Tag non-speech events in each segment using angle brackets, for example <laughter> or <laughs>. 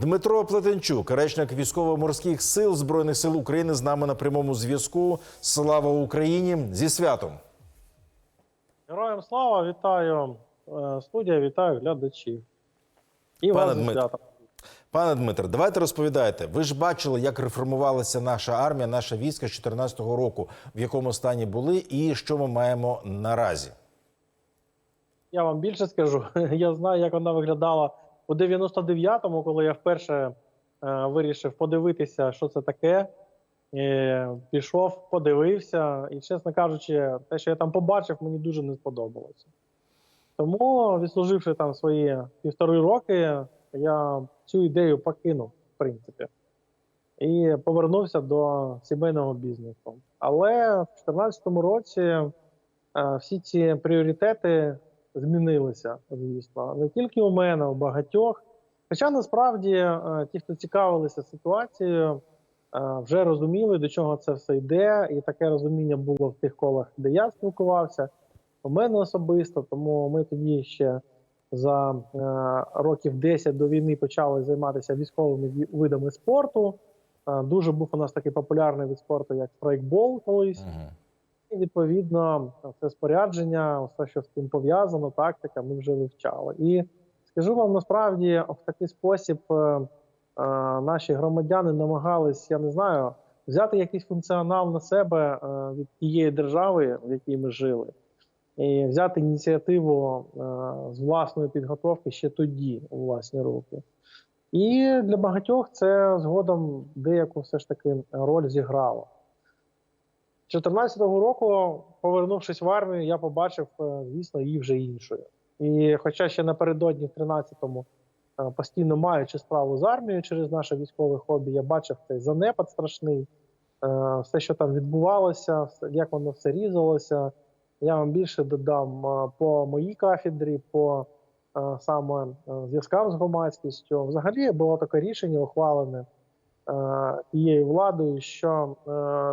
Дмитро Плетенчук, речник військово-морських сил збройних сил України, з нами на прямому зв'язку. Слава Україні! Зі святом! Героям слава, вітаю е, студія, вітаю глядачів. І Пане вас зі Пане Дмитре, давайте розповідайте. Ви ж бачили, як реформувалася наша армія, наша війська з 2014 року, в якому стані були, і що ми маємо наразі. Я вам більше скажу. <laughs> Я знаю, як вона виглядала у 99-му, коли я вперше е, вирішив подивитися, що це таке. І пішов, подивився, і, чесно кажучи, те, що я там побачив, мені дуже не сподобалося. Тому, відслуживши там свої півтори роки, я цю ідею покинув, в принципі, і повернувся до сімейного бізнесу. Але в 2014 році е, всі ці пріоритети змінилися, звісно, не тільки у мене, у багатьох. Хоча насправді е, ті, хто цікавилися ситуацією, е, вже розуміли, до чого це все йде, і таке розуміння було в тих колах, де я спілкувався, у мене особисто. Тому ми тоді ще за е, років 10 до війни почали займатися військовими видами спорту. Дуже був у нас такий популярний вид спорту, як страйкбол колись. Угу. І відповідно це спорядження, все, що з цим пов'язано, тактика, ми вже вивчали. І скажу вам насправді, в такий спосіб е, е, наші громадяни намагались, я не знаю, взяти якийсь функціонал на себе е, від тієї держави, в якій ми жили, і взяти ініціативу з власної підготовки ще тоді у власні руки. І для багатьох це згодом деяку все ж таки роль зіграло. 2014 року, повернувшись в армію, я побачив, е, звісно, її вже іншою. І хоча ще напередодні, в 13-му, е, постійно маючи справу з армією через наше військове хобі, я бачив цей занепад страшний, е, все, що там відбувалося, як воно все різалося. Я вам більше додам по моїй кафедрі, по саме зв'язкам з громадськістю. Взагалі було таке рішення ухвалене тією владою, що е,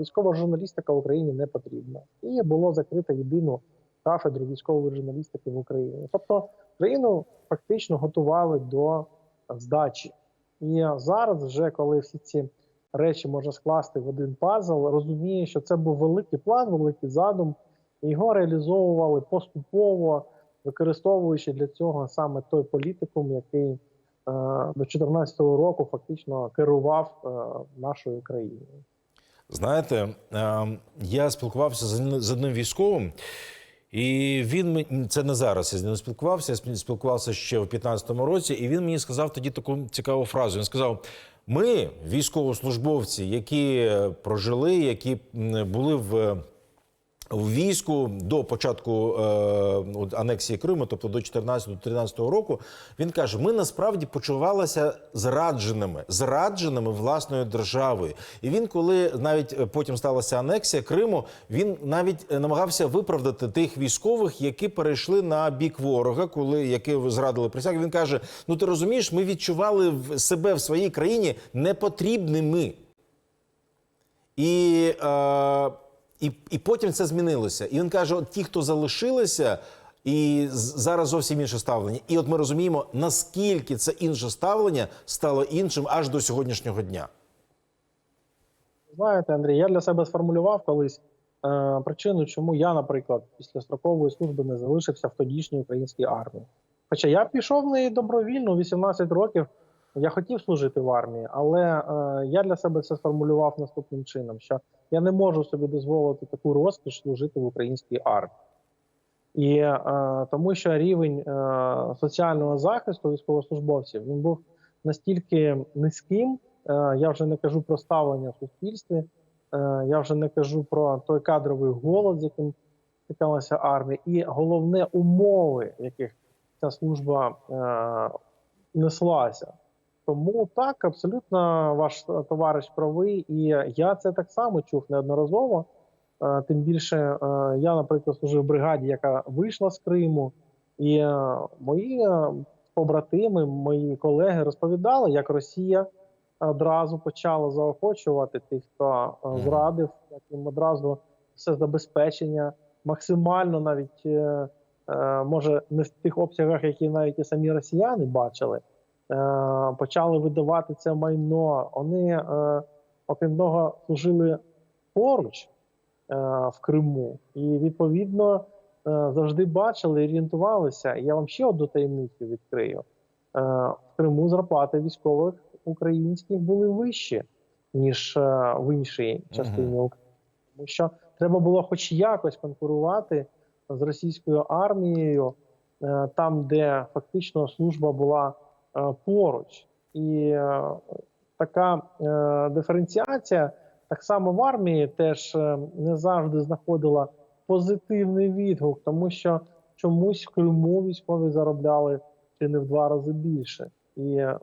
військова журналістика в Україні не потрібна, і було закрито єдину кафедру військової журналістики в Україні. Тобто країну фактично готували до здачі. І зараз, вже коли всі ці речі можна скласти в один пазл, розуміє, що це був великий план, великий задум, і його реалізовували поступово, використовуючи для цього саме той політикум, який е, до 2014 року фактично керував е, нашою країною. Знаєте, е, я спілкувався з одним- військовим, і він це не зараз. Я з ним спілкувався. Я спілкувався ще в 15-му році, і він мені сказав тоді таку цікаву фразу. Він сказав: ми, військовослужбовці, які е, прожили, які були в. В війську до початку е, от анексії Криму, тобто до 14-13 року, він каже: ми насправді почувалися зрадженими, зрадженими власною державою. І він, коли навіть е, потім сталася анексія Криму, він навіть е, намагався виправдати тих військових, які перейшли на бік ворога, коли які зрадили присягу. Він каже: Ну ти розумієш, ми відчували себе в своїй країні непотрібними. І, е, і, і потім це змінилося. І він каже: от ті, хто залишилися, і зараз зовсім інше ставлення. І от ми розуміємо, наскільки це інше ставлення стало іншим аж до сьогоднішнього дня. Знаєте, Андрій, я для себе сформулював колись е, причину, чому я, наприклад, після строкової служби не залишився в тодішній українській армії. Хоча я пішов в неї добровільно, у 18 років я хотів служити в армії, але е, я для себе це сформулював наступним чином: що я не можу собі дозволити таку розкіш служити в українській армії. І е, тому що рівень е, соціального захисту військовослужбовців він був настільки низьким, Е, я вже не кажу про ставлення в суспільстві, е, я вже не кажу про той кадровий голод, з яким стикалася армія, і головне умови, в яких ця служба е, неслася. Тому так, абсолютно ваш товариш правий, і я це так само чув неодноразово. Е, Тим більше е, я, наприклад, служив в бригаді, яка вийшла з Криму, і е, мої побратими, мої колеги розповідали, як Росія одразу почала заохочувати тих, хто зрадив, як їм одразу все забезпечення, максимально навіть може не в тих обсягах, які навіть і самі росіяни бачили, почали видавати це майно. Вони, е, окрім того, служили поруч е, в Криму, і відповідно е, завжди бачили, орієнтувалися. Я вам ще одну таємницю відкрию. Е, в Криму зарплати військових українських були вищі, ніж е, в іншій частині України. Тому що треба було хоч якось конкурувати з російською армією, е, там, де фактично служба була е, поруч. І е, така е, диференціація так само в армії теж е, не завжди знаходила позитивний відгук, тому що чомусь в Криму військові заробляли чи не в два рази більше і е,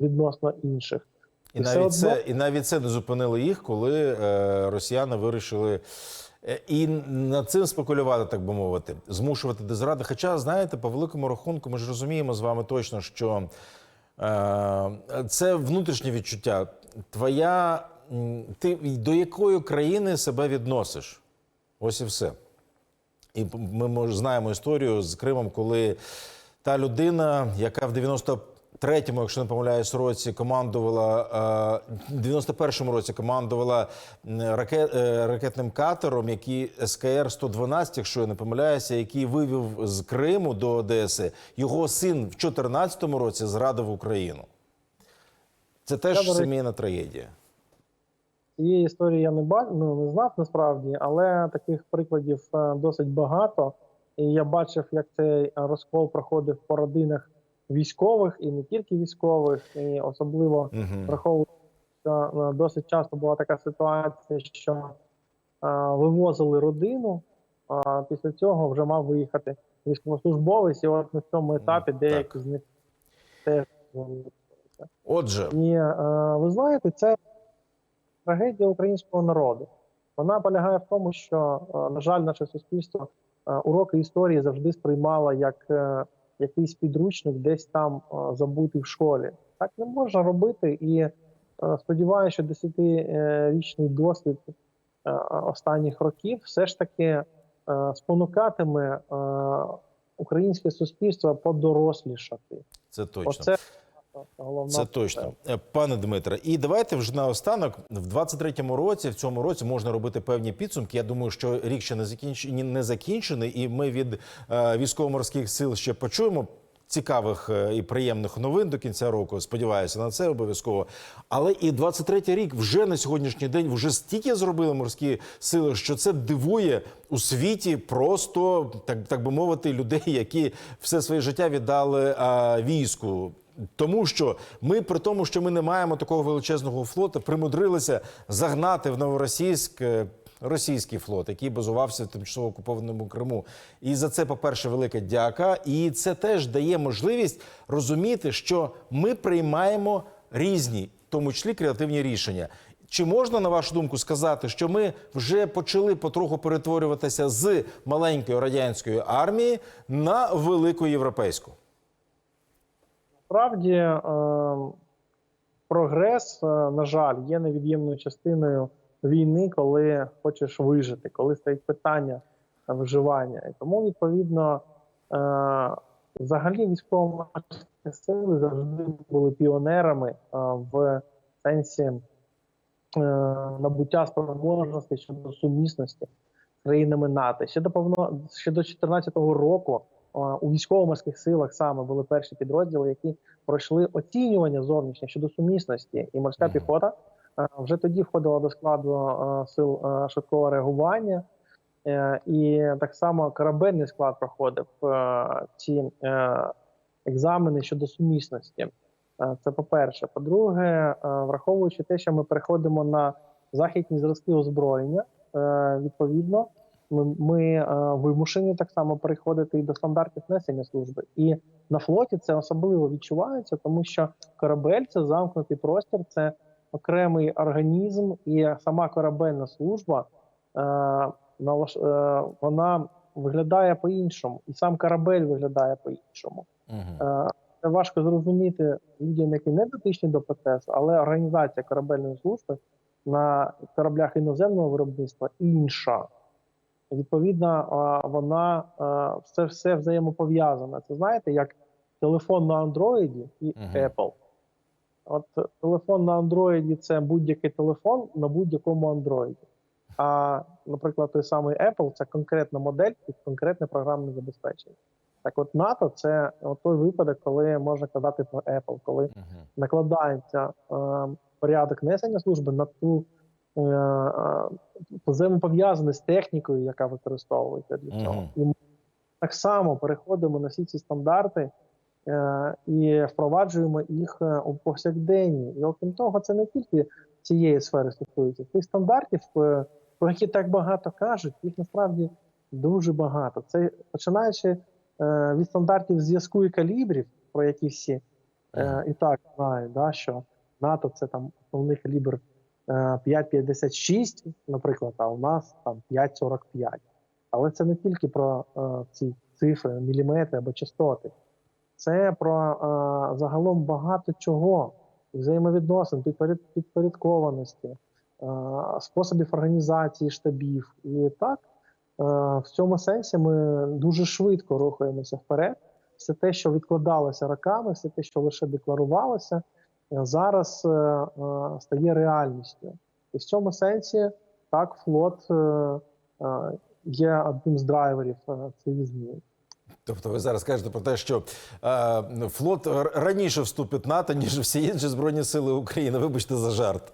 відносно інших. І І навіть одно- це і навіть це не зупинило їх, коли е, росіяни вирішили е, і над цим спекулювати, так би мовити, змушувати до зради. Хоча, знаєте, по великому рахунку, ми ж розуміємо з вами точно, що е, це внутрішнє відчуття. Твоя ти до якої країни себе відносиш? Ось і все. І ми знаємо історію з Кримом, коли та людина, яка в 93-му, якщо не помиляюсь, році командувала е, 91-му році командувала ракет, е, ракетним катером, який СКР 112 якщо я не помиляюся, який вивів з Криму до Одеси. Його син в 14-му році зрадив Україну. Це теж речі, сімейна трагедія. Цієї історії я не ба... ну, не знав насправді, але таких прикладів е, досить багато. І я бачив, як цей розкол проходив по родинах військових і не тільки військових, і особливо враховуючи, що е, досить часто була така ситуація, що е, вивозили родину, а після цього вже мав виїхати військовослужбовець, і от на цьому етапі деякі з них теж. Отже, І е, ви знаєте, це трагедія українського народу. Вона полягає в тому, що, на жаль, наше суспільство уроки історії завжди сприймало як якийсь підручник, десь там забутий в школі. Так не можна робити, і е, сподіваюся, що десятирічний досвід е, останніх років все ж таки е, спонукатиме українське суспільство подорослішати. це точно. Оце головна Це точно, Е, пане Дмитре. І давайте вже наостанок в 23-му році, в цьому році можна робити певні підсумки. Я думаю, що рік ще не закінчений, не закінчений, і ми від е, військово-морських сил ще почуємо. Цікавих е, і приємних новин до кінця року. Сподіваюся на це обов'язково. Але і 23-й рік вже на сьогоднішній день вже стільки зробили морські сили, що це дивує у світі просто так, так би мовити, людей, які все своє життя віддали а, війську. Тому що ми, при тому, що ми не маємо такого величезного флоту, примудрилися загнати в новоросійськ е, російський флот, який базувався в тимчасово окупованому Криму. І за це, по-перше, велика дяка. І це теж дає можливість розуміти, що ми приймаємо різні, в тому числі креативні рішення. Чи можна, на вашу думку, сказати, що ми вже почали потроху перетворюватися з маленької радянської армії на велику європейську? Насправді е, прогрес, е, на жаль, є невід'ємною частиною війни, коли хочеш вижити, коли стоїть питання виживання. І тому, відповідно, е, взагалі військово сили завжди були піонерами в сенсі набуття спроможності щодо сумісності з країнами НАТО. Ще до повно ще до 2014 року у військово-морських силах саме були перші підрозділи, які пройшли оцінювання зовнішнє щодо сумісності, і морська піхота вже тоді входила до складу сил швидкого реагування. Е, І так само корабельний склад проходив ці е, екзамени щодо сумісності. Е, Це по-перше. По-друге, враховуючи те, що ми переходимо на західні зразки озброєння, відповідно, ми, ми е, вимушені так само переходити і до стандартів несення служби. І на флоті це особливо відчувається, тому що корабель це замкнутий простір, це окремий організм, і сама корабельна служба е, е, вона виглядає по-іншому, і сам корабель виглядає по-іншому. Угу. Це важко зрозуміти людям, які не дотичні до процесу, але організація корабельної служби на кораблях іноземного виробництва інша. Відповідно, вона все все взаємопов'язана. Це знаєте, як телефон на Android і Мгм. Apple. От телефон на Android це будь-який телефон на будь-якому Android. А, наприклад, той самий Apple це конкретна модель під конкретне програмне забезпечення. Так от НАТО це той випадок, коли можна казати про Apple, коли Мгм. накладається е, порядок несення служби на ту е, е, взаємопов'язаний з технікою, яка використовується для цього. Мгм. І ми так само переходимо на всі ці стандарти е, і впроваджуємо їх е, у повсякденні. І окрім того, це не тільки цієї сфери стосується. Тих стандартів, про які так багато кажуть, їх насправді дуже багато. Це починаючи е, від стандартів зв'язку і калібрів, про які всі Е, і так знають, да, що НАТО це там основний калібр 5,56, наприклад, а у нас там 5,45. Але це не тільки про е, ці цифри, міліметри або частоти. Це про е, загалом багато чого, взаємовідносин, підпоряд- підпорядкованості, е, способів організації штабів. І так, в цьому сенсі ми дуже швидко рухаємося вперед все те, що відкладалося роками, все те, що лише декларувалося, зараз е, е, стає реальністю. І в цьому сенсі так флот е, є одним з драйверів цієї змін. Тобто ви зараз кажете про те, що е, флот раніше вступить в НАТО, ніж всі інші збройні сили України. Вибачте за жарт.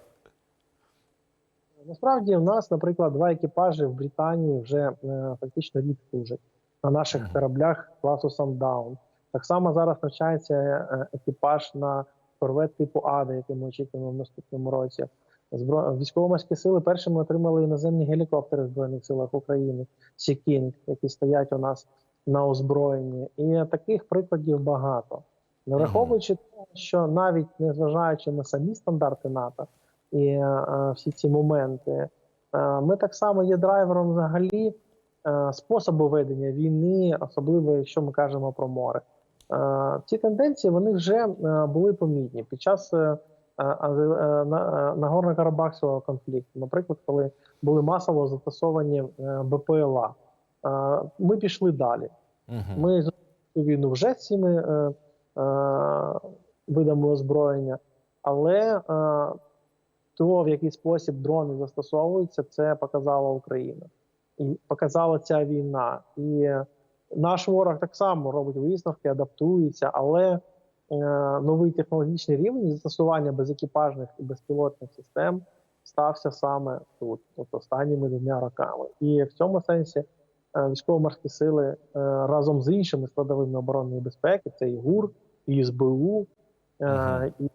Насправді, в нас, наприклад, два екіпажі в Британії вже е, фактично рік служать на наших кораблях класу Sundown. Так само зараз навчається екіпаж на корвет типу Ада, який ми очікуємо в наступному році. Збро... Військово-морські сили першими отримали іноземні гелікоптери в Збройних силах України Сікінг, які стоять у нас на озброєнні. І таких прикладів багато. Не враховуючи те, що навіть незважаючи на самі стандарти НАТО і е, всі ці моменти, е, ми так само є драйвером взагалі е, способу ведення війни, особливо якщо ми кажемо про море. Е, Ці тенденції вони вже е, були помітні під час е, е, е, на- е, Нагорно-Карабахського конфлікту. Наприклад, коли були масово застосовані е, БПЛА. Е, Ми пішли далі. Ми зробили цю війну вже з цими е, е, видами озброєння, але е, то, в який спосіб дрони застосовуються, це показала Україна. І показала ця війна. І наш ворог так само робить висновки, адаптується, але е, новий технологічний рівень застосування безекіпажних і безпілотних систем стався саме тут, тобто останніми двома роками. І в цьому сенсі е, військово-морські сили е, разом з іншими складовими оборонної безпеки, це і ГУР, і СБУ, е, і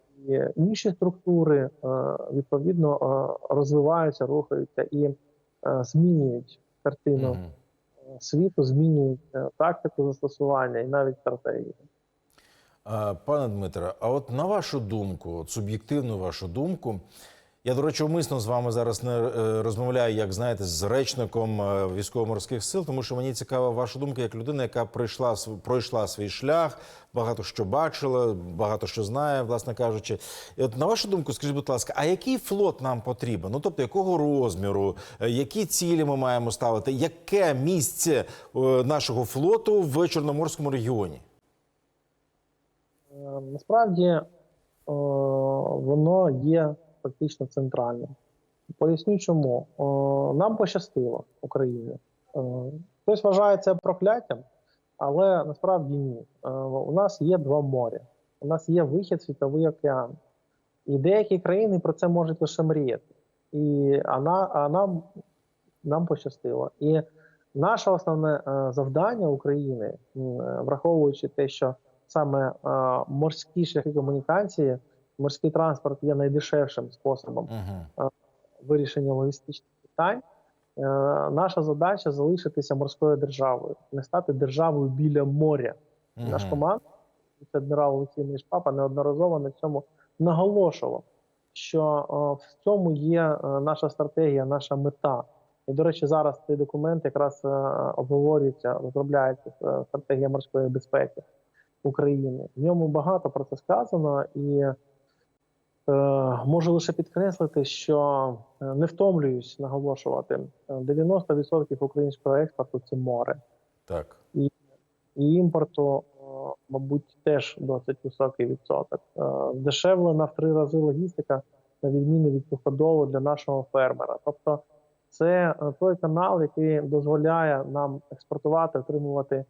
інші структури е, відповідно е, розвиваються, рухаються і е, змінюють картину Мгм. Е, світу, змінюють е, тактику застосування і навіть стратегію. Пане Дмитре, а от на вашу думку, суб'єктивну вашу думку, я, до речі, умисно з вами зараз не е, розмовляю, як знаєте, з речником е, військово-морських сил, тому що мені цікава ваша думка як людина, яка пройшла пройшла свій шлях, багато що бачила, багато що знає, власне кажучи. І от на вашу думку, скажіть, будь ласка, а який флот нам потрібен? Ну тобто, якого розміру, е, які цілі ми маємо ставити, яке місце нашого флоту в Чорноморському регіоні? Насправді воно є фактично центральним. Поясню чому. Нам пощастило Україні. Е, Хтось вважає це прокляттям, але насправді ні. Е, У нас є два моря, у нас є вихід світовий океан. І деякі країни про це можуть лише мріяти. І, а, на, а нам, нам пощастило. І наше основне е, завдання України, е, враховуючи те, що саме е, морські шляхи комунікації, морський транспорт є найдешевшим способом Угу. вирішення логістичних питань. Е, наша задача залишитися морською державою, не стати державою біля моря. Наш команд, адмірал Олексій Мішпапа, неодноразово на цьому наголошував, що е, в цьому є е, наша стратегія, наша мета. І, до речі, зараз цей документ якраз е, обговорюється, розробляється е, стратегія морської безпеки України. В ньому багато про це сказано, і е, можу лише підкреслити, що е, не втомлююсь наголошувати: е, 90% українського експорту це море Так. і імпорту е, мабуть, теж досить високий відсоток. Е, Здешевлена в три рази логістика, на відміну від суходолу для нашого фермера. Тобто, це е, той канал, який дозволяє нам експортувати, отримувати е,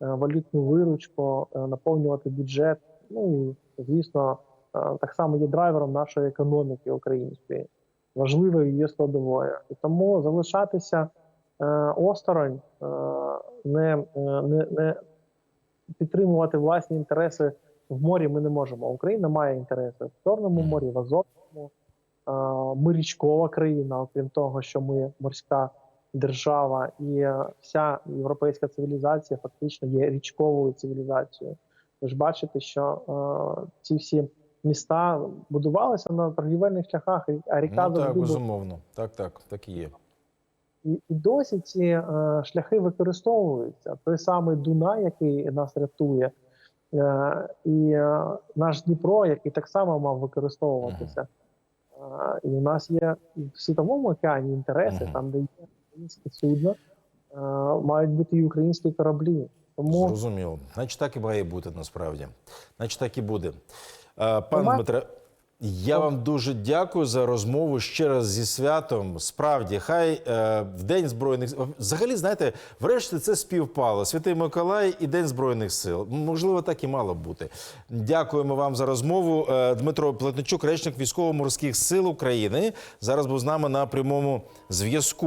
валютну виручку, е, наповнювати бюджет. Ну і звісно, е, так само є драйвером нашої економіки української, важливою її складовою. І тому залишатися е, осторонь, е, не, е, не, не підтримувати власні інтереси в морі ми не можемо. Україна має інтереси в Чорному морі, в Азовському. Е, Ми річкова країна, окрім того, що ми морська держава, і е, вся європейська цивілізація фактично є річковою цивілізацією. Ви ж бачите, що е, ці всі міста будувалися на торгівельних шляхах, а ріка Ну, так, безумовно. Так, так, так і є. І, і досі ці е, шляхи використовуються. Той самий Дунай, який нас рятує, е, і е, наш Дніпро, який так само мав використовуватися. Е, і у нас є в світовому океані інтереси, там, де є українські судна, е, мають бути і українські кораблі. Тому Зрозуміло. Значить, так і має бути насправді. Значить, так і буде. Е, Пан Нема- Дмитре, я вам дуже дякую за розмову ще раз зі святом. Справді, хай е, в День Збройних Сил. Взагалі, знаєте, врешті це співпало. Святий Миколай і День Збройних сил. Можливо, так і мало бути. Дякуємо вам за розмову. Е, Дмитро Плетничук, речник військово-морських сил України, зараз був з нами на прямому зв'язку.